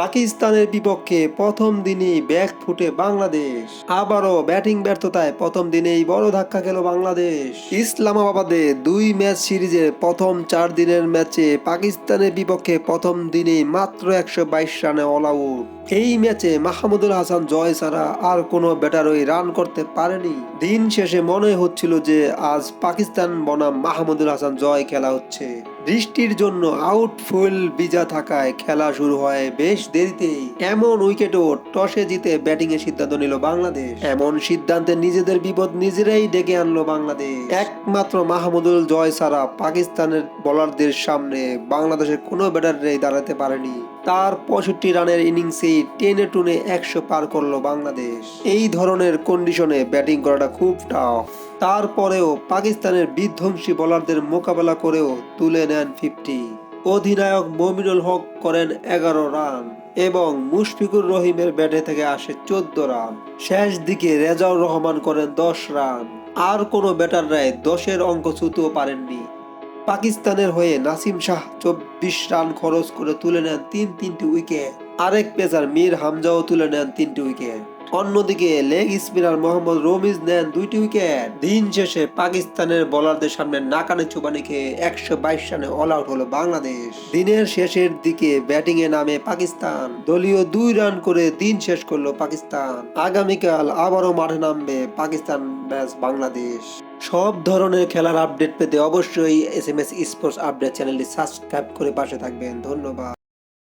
পাকিস্তানের বিপক্ষে প্রথম দিনই ব্যাক ফুটে বাংলাদেশ। আবারও ব্যাটিং ব্যর্থতায় প্রথম দিনেই বড় ধাক্কা খেল বাংলাদেশ। ইসলামাবাদে দুই ম্যাচ সিরিজের প্রথম চার দিনের ম্যাচে পাকিস্তানের বিপক্ষে প্রথম দিনেই মাত্র একশো বাইশ রানে অল আউট এই ম্যাচে মাহমুদুল হাসান জয় ছাড়া আর কোনো ব্যাটারই রান করতে পারেনি। দিন শেষে মনে হচ্ছিল যে আজ পাকিস্তান বনাম মাহমুদুল হাসান জয় খেলা হচ্ছে। বৃষ্টির জন্য আউটফুল বিজা থাকায় খেলা শুরু হয় বেশ দেরিতেই। এমন উইকেটও টসে জিতে ব্যাটিং এর সিদ্ধান্ত নিল বাংলাদেশ। এমন সিদ্ধান্তে নিজেদের বিপদ নিজেরাই ডেকে আনলো বাংলাদেশ। একমাত্র মাহমুদুল জয় ছাড়া পাকিস্তানের বোলারদের সামনে বাংলাদেশের কোনো ব্যাটারই দাঁড়াতে পারেনি। তার পঁয়ষট্টি রানের ইনিংসেই টেনে টুনে একশো পার করল বাংলাদেশ। এই ধরনের কন্ডিশনে ব্যাটিং করাটা খুব টাফ তারপরেও পাকিস্তানের বিধ্বংসী বোলারদের মোকাবেলা করেও তুলে নেন ফিফটি। অধিনায়ক মমিনুল হক করেন এগারো রান এবং মুশফিকুর রহিমের ব্যাটে থেকে আসে চোদ্দ রান। শেষ দিকে রেজাউর রহমান করেন দশ রান। আর কোনো ব্যাটাররাই দশের অঙ্ক ছুতেও পারেননি। পাকিস্তানের হয়ে নাসিম শাহ চব্বিশ রান খরচ করে তুলে নেন তিন তিনটি উইকেট। আরেক পেসার মীর হামজাও তুলে নেন তিনটি উইকেট। অন্যদিকে লেগ স্পিনার মোহাম্মদ রমিজ নেন দুইটি উইকেট। দিন শেষে পাকিস্তানের বোলারদের সামনে নাকানে চুবানি খেয়ে একশো বাইশ রানে অল আউট হলো বাংলাদেশ। দিনের শেষের দিকে ব্যাটিং এ নামে পাকিস্তান। দলীয় দুই রান করে দিন শেষ করল পাকিস্তান। আগামীকাল আবারও মাঠে নামবে পাকিস্তান ব্যাস বাংলাদেশ। সব ধরনের খেলার আপডেট পেতে অবশ্যই S M S sports update চ্যানেলটি সাবস্ক্রাইব করে পাশে থাকবেন। ধন্যবাদ।